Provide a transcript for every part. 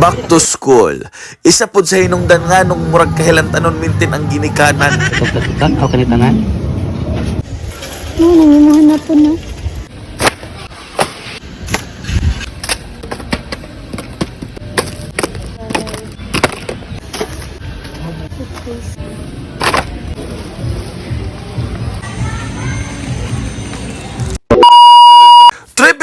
Back to school. Isa pod sa hinungdan nga nung murag kahilantanon mintin ang ginikanan. Pagkatukan, ako kanitangan. Oo, nangimuhan po na.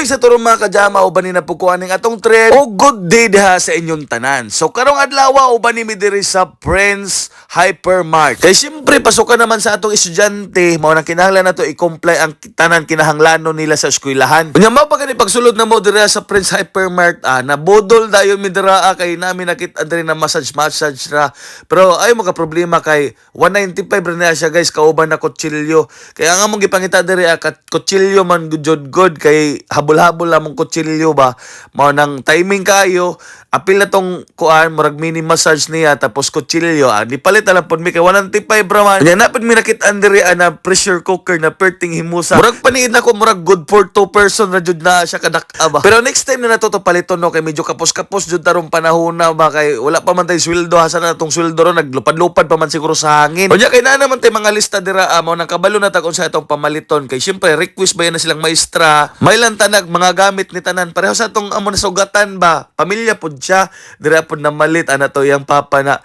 Tripping sa turong mga kajama o bani na pukuan ng atong trip o good day diha sa inyong tanan. So karong adlaw o bani mi diri sa Prince Hypermart. Kay siyempre pasukan naman sa atong estudyante mao nang kinahanglan nato i-comply ang tanan kinahanglanon nila sa eskwelahan. Unya mao pa gani pagsulod na mo diri sa Prince Hypermart ah, na bodol dayon mi dira ah, kay nami nakita diri na massage massage ra. Pero ay mga problema kay 195 ra na siya guys kauban na kutsilyo. Kaya nga mong gipangita diri ah, kat kutsilyo man good good kay habol-habol lamang kutsilyo ba mao nang timing kayo apil na tong kuan murag mini massage niya tapos kutsilyo ah, di palit na lang pod mi kay 195 ra man nya napid mi nakit diri ah, na pressure cooker na perting himusa. Murag paniid na ko murag good for two person ra jud na siya kadak ba pero next time na nato to paliton no kay medyo kapos-kapos jud tarong panahon na ba kay wala pa man tay sweldo hasa na tong sweldo ro naglupad-lupad pa man siguro sa hangin. Unya kay na naman tay mga lista dira ah, mao nang kabalo na ta kung sa itong pamaliton. Kay syempre request ba yan na silang maestra? May lang tanag mga gamit ni tanan. Pareho sa tong amo na sugatan ba? Pamilya pod siya dira pod na malit ana to yang papa na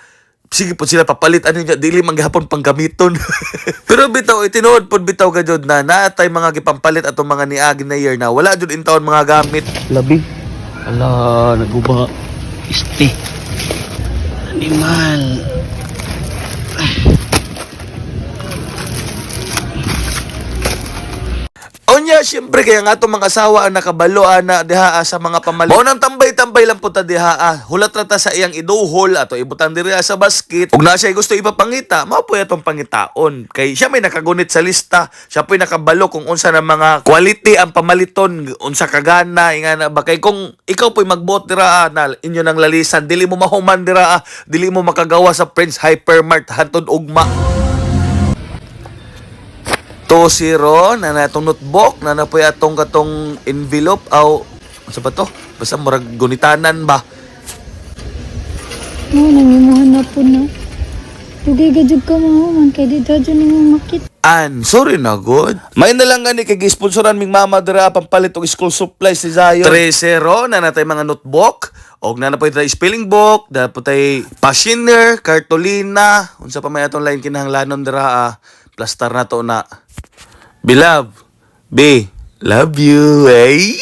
sige po sila papalit ano niya dili man gihapon panggamiton pero bitaw itinuod pod bitaw gajud na naatay mga gipampalit atong mga niagi na year na wala jud intawon mga gamit Labi. Ala, naguba. Este. Animal. Onya, syempre kaya nga itong mga asawa ang nakabalo ana diha ah, sa mga pamalit. Mao nang tambay-tambay lang po ta diha. ah. Hulat ra ta sa iyang iduhol ato ibutang diri sa basket. Ug na siya gusto ipapangita, mao po itong pangitaon. Kay siya may nakagunit sa lista. Siya po nakabalo kung unsa na mga quality ang pamaliton, unsa kagana, inga na ba kay kung ikaw po magbuot dira ah, na inyo nang lalisan, dili mo mahuman dira, ah, dili mo makagawa sa Prince Hypermart hantod ugma. 2-0 na natong notebook na napoy atong katong envelope aw ano ba to? Basta murag gunitanan ba? Oo, nangimuhan po na. Tugay gajud ka mo man kay di dadyo nimo makit. An, sorry na good. May na lang gani kay gisponsoran ming mama dira pampalit og school supplies si Zion. 3-0 na natay mga notebook og na napoy tay spelling book, dapat tay passioner, cartolina, unsa pa may atong line kinahanglanon dira ah. Plaster na to na. Beloved, B, love you. Ay!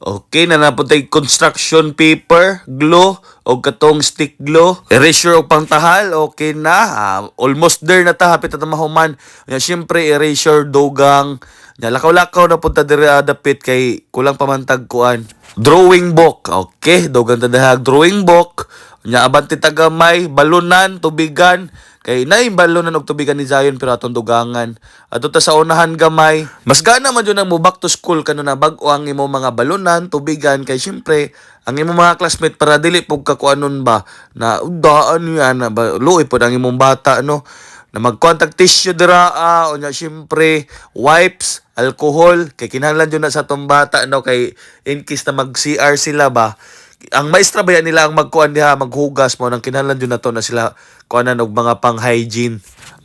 Okay, na naputay construction paper, glue, o katong stick glue, erasure o pangtahal, okay na. Ah, almost there na ta, hapit na mahuman. Siyempre, erasure, dogang, ya, lakaw-lakaw na punta diri ah, dapit kay kulang pamantag kuan. Drawing book, okay, dogang tadahag drawing book. Nya abanti tagamay, balunan, tubigan, Kay nay balonan og tubigan ni Zion pero atong dugangan. Ato ta sa unahan gamay. Mas gana man jud mo back to school kano na bag-o ang imo mga balonan, tubigan kay syempre ang imo mga classmate para dili pug kakuanon ba na daan yan na ba luoy pod ang imong bata no na mag-contact tissue dira ah, o nya syempre wipes alcohol kay kinahanglan jud na sa tong bata no? Kay in case na mag CR sila ba ang maestra ba nila ang magkuan diha maghugas mo nang kinahanglan jud na to na sila kuanan og mga pang hygiene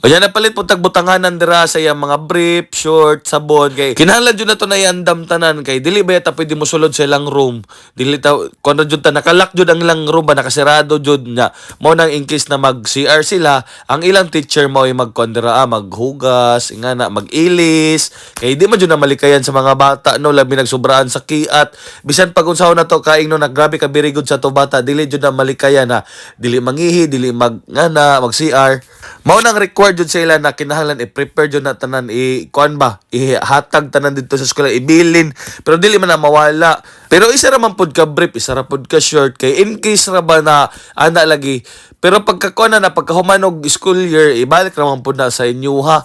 o yan napalit po tagbutanganan dira sa iyang mga brief, short, sabon kay kinahanglan jud na to na iandam tanan kay dili ba yata pwede mo sulod sa ilang room? Dili ta kuno jud ta nakalak jud ang ilang room ba nakasirado jud nya mo nang in case na mag CR sila ang ilang teacher mo ay magkuan dira ah, maghugas nga na magilis. Kay di man jud na malikayan sa mga bata no labi nagsobraan sa kiat. Bisan pag unsahon na to kaing no naggrabe ka very good sa to bata dili jud na malikayan na dili mangihi dili mag nga na mag CR mao nang required jud sa ila na kinahanglan i-prepare jud na tanan i kuan ba? Ihatag tanan dito sa eskwela ibilin. Pero dili man na mawala. Pero isa ra man pod ka brief isa ra pod ka short kay in case ra ba na ana lagi. Pero pagkakuan na na pagkahumanog school year ibalik ra man pod na sa inyo ha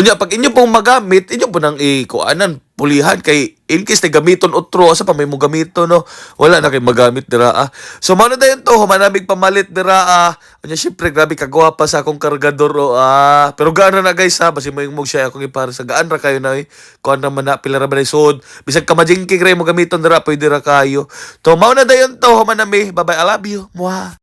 Unya, pag inyo pong magamit, inyo po nang ikuanan, pulihan kay in case na gamiton otro asa pa may mo gamito no? Wala na kay magamit dira ah. So mano dayon to humanamig pamalit dira ah. Unya syempre grabe kagwapa sa akong kargador oh, ah. Pero gaan na guys ha? Basi mo yung mog siya akong ipara sa gaan ra kayo na eh. Kuan naman na pila ra ba sud bisag ka majingking ray mo gamiton dira pwede ra kayo. To mao na dayon to humanami. Bye bye i love you. Mwah.